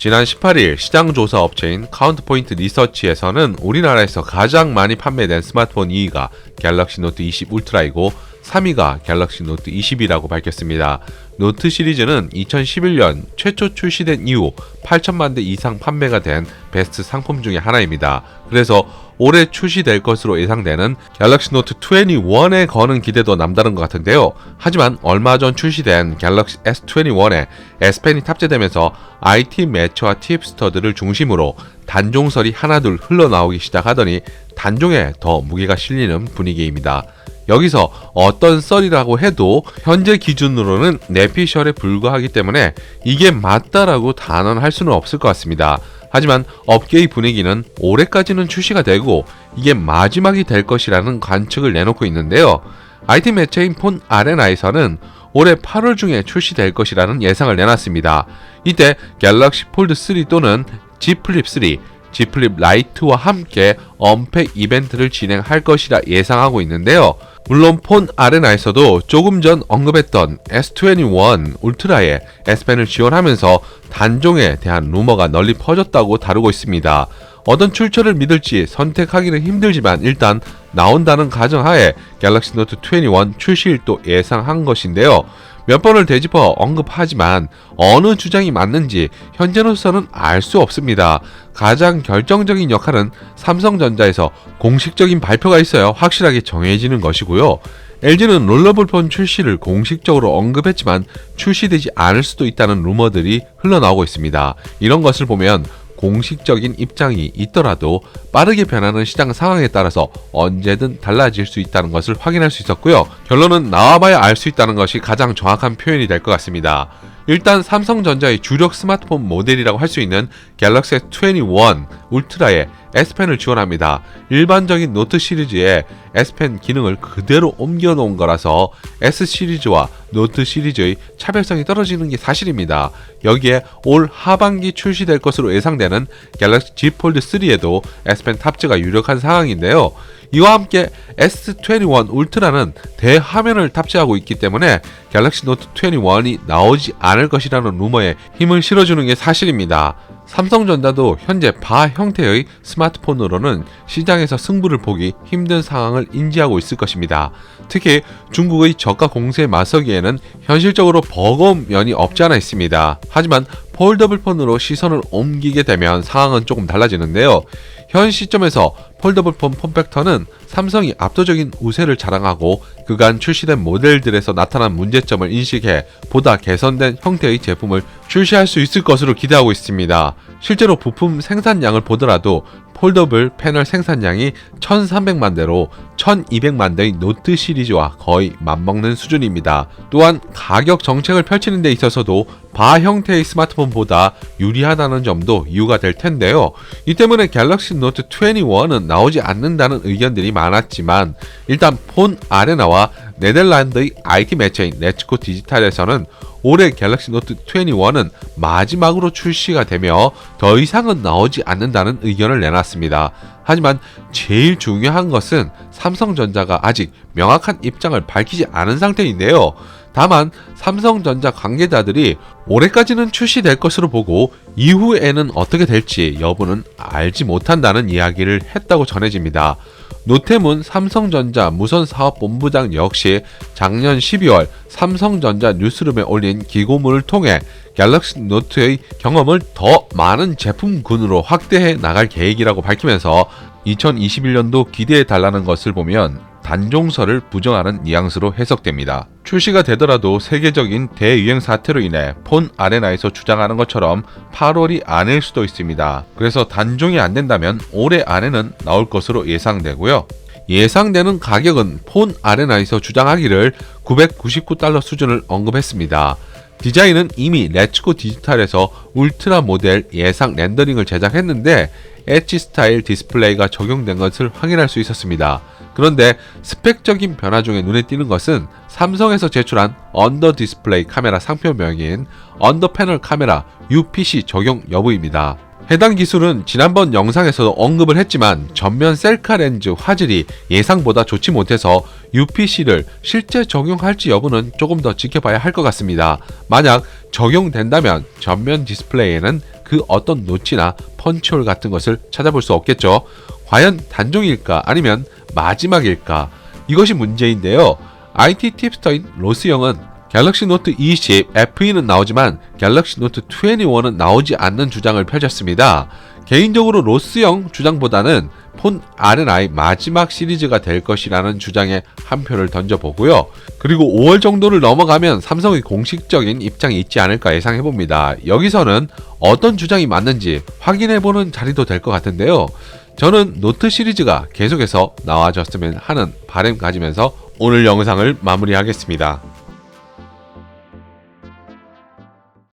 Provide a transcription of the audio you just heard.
지난 18일 시장 조사 업체인 카운트포인트 리서치에서는 우리나라에서 가장 많이 판매된 스마트폰 2위가 갤럭시 노트 20 울트라이고 3위가 갤럭시 노트 20이라고 밝혔습니다. 노트 시리즈는 2011년 최초 출시된 이후 8천만 대 이상 판매가 된 베스트 상품 중에 하나입니다. 그래서 올해 출시될 것으로 예상되는 갤럭시 노트 21에 거는 기대도 남다른 것 같은데요. 하지만 얼마 전 출시된 갤럭시 S21에 S펜이 탑재되면서 IT 매체와 팁스터들을 중심으로 단종설이 하나둘 흘러나오기 시작하더니 단종에 더 무게가 실리는 분위기입니다. 여기서 어떤 썰이라고 해도 현재 기준으로는 내피셜에 불과하기 때문에 이게 맞다라고 단언할 수는 없을 것 같습니다. 하지만 업계의 분위기는 올해까지는 출시가 되고 이게 마지막이 될 것이라는 관측을 내놓고 있는데요. IT 매체인 폰 아레나에서는 올해 8월 중에 출시될 것이라는 예상을 내놨습니다. 이때 갤럭시 폴드 3 또는 G 플립 3, G 플립 라이트와 함께 언팩 이벤트를 진행할 것이라 예상하고 있는데요. 물론 폰 아레나에서도 조금 전 언급했던 S21 울트라에 S펜을 지원하면서 단종에 대한 루머가 널리 퍼졌다고 다루고 있습니다. 어떤 출처를 믿을지 선택하기는 힘들지만 일단 나온다는 가정하에 갤럭시 노트 21 출시일도 예상한 것인데요. 몇 번을 되짚어 언급하지만 어느 주장이 맞는지 현재로서는 알 수 없습니다. 가장 결정적인 역할은 삼성전자에서 공식적인 발표가 있어야 확실하게 정해지는 것이고요. LG는 롤러블 폰 출시를 공식적으로 언급했지만 출시되지 않을 수도 있다는 루머들이 흘러나오고 있습니다. 이런 것을 보면 공식적인 입장이 있더라도 빠르게 변하는 시장 상황에 따라서 언제든 달라질 수 있다는 것을 확인할 수 있었고요. 결론은 나와봐야 알 수 있다는 것이 가장 정확한 표현이 될 것 같습니다. 일단 삼성전자의 주력 스마트폰 모델이라고 할 수 있는 갤럭시 S21 울트라에 S펜을 지원합니다. 일반적인 노트 시리즈에 S펜 기능을 그대로 옮겨 놓은 거라서 S 시리즈와 노트 시리즈의 차별성이 떨어지는 게 사실입니다. 여기에 올 하반기 출시될 것으로 예상되는 갤럭시 Z 폴드 3에도 S펜 탑재가 유력한 상황인데요. 이와 함께 S21 울트라는 대화면을 탑재하고 있기 때문에 갤럭시 노트 21이 나오지 않을 것이라는 루머에 힘을 실어주는 게 사실입니다. 삼성전자도 현재 바 형태의 스마트폰으로는 시장에서 승부를 보기 힘든 상황을 인지하고 있을 것입니다. 특히 중국의 저가 공세에 맞서기에는 현실적으로 버거운 면이 없지 않아 있습니다. 하지만 폴더블 폰으로 시선을 옮기게 되면 상황은 조금 달라지는데요. 현 시점에서 폴더블 폰 폼팩터는 삼성이 압도적인 우세를 자랑하고 그간 출시된 모델들에서 나타난 문제점을 인식해 보다 개선된 형태의 제품을 출시할 수 있을 것으로 기대하고 있습니다. 실제로 부품 생산량을 보더라도 폴더블 패널 생산량이 1300만 대로 1200만 대의 노트 시리즈와 거의 맞먹는 수준입니다. 또한 가격 정책을 펼치는 데 있어서도 바 형태의 스마트폰보다 유리하다는 점도 이유가 될 텐데요. 이 때문에 갤럭시 노트 21은 나오지 않는다는 의견들이 많았지만 일단 폰 아레나와 네덜란드의 IT 매체인 네츠코 디지털에서는 올해 갤럭시 노트 21은 마지막으로 출시가 되며 더 이상은 나오지 않는다는 의견을 내놨습니다. 하지만 제일 중요한 것은 삼성전자가 아직 명확한 입장을 밝히지 않은 상태인데요. 다만 삼성전자 관계자들이 올해까지는 출시될 것으로 보고 이후에는 어떻게 될지 여부는 알지 못한다는 이야기를 했다고 전해집니다. 노태문 삼성전자 무선사업본부장 역시 작년 12월 삼성전자 뉴스룸에 올린 기고문을 통해 갤럭시 노트의 경험을 더 많은 제품군으로 확대해 나갈 계획이라고 밝히면서 2021년도 기대해 달라는 것을 보면 단종설을 부정하는 뉘앙스로 해석됩니다. 출시가 되더라도 세계적인 대유행 사태로 인해 폰 아레나에서 주장하는 것처럼 8월이 아닐 수도 있습니다. 그래서 단종이 안 된다면 올해 안에는 나올 것으로 예상되고요. 예상되는 가격은 폰 아레나에서 주장하기를 999달러 수준을 언급했습니다. 디자인은 이미 레츠고 디지털에서 울트라 모델 예상 렌더링을 제작했는데 엣지 스타일 디스플레이가 적용된 것을 확인할 수 있었습니다. 그런데 스펙적인 변화 중에 눈에 띄는 것은 삼성에서 제출한 언더 디스플레이 카메라 상표명인 언더 패널 카메라 UPC 적용 여부입니다. 해당 기술은 지난번 영상에서도 언급을 했지만 전면 셀카 렌즈 화질이 예상보다 좋지 못해서 UPC를 실제 적용할지 여부는 조금 더 지켜봐야 할 것 같습니다. 만약 적용된다면 전면 디스플레이에는 그 어떤 노치나 펀치홀 같은 것을 찾아볼 수 없겠죠. 과연 단종일까 아니면 마지막일까? 이것이 문제인데요. IT 팁스터인 로스 형은 갤럭시 노트 20 FE는 나오지만 갤럭시 노트 21은 나오지 않는 주장을 펼쳤습니다. 개인적으로 로스 형 주장보다는 폰 R&I 마지막 시리즈가 될 것이라는 주장에 한 표를 던져보고요. 그리고 5월 정도를 넘어가면 삼성의 공식적인 입장이 있지 않을까 예상해봅니다. 여기서는 어떤 주장이 맞는지 확인해보는 자리도 될 것 같은데요. 저는 노트 시리즈가 계속해서 나와줬으면 하는 바램 가지면서 오늘 영상을 마무리하겠습니다.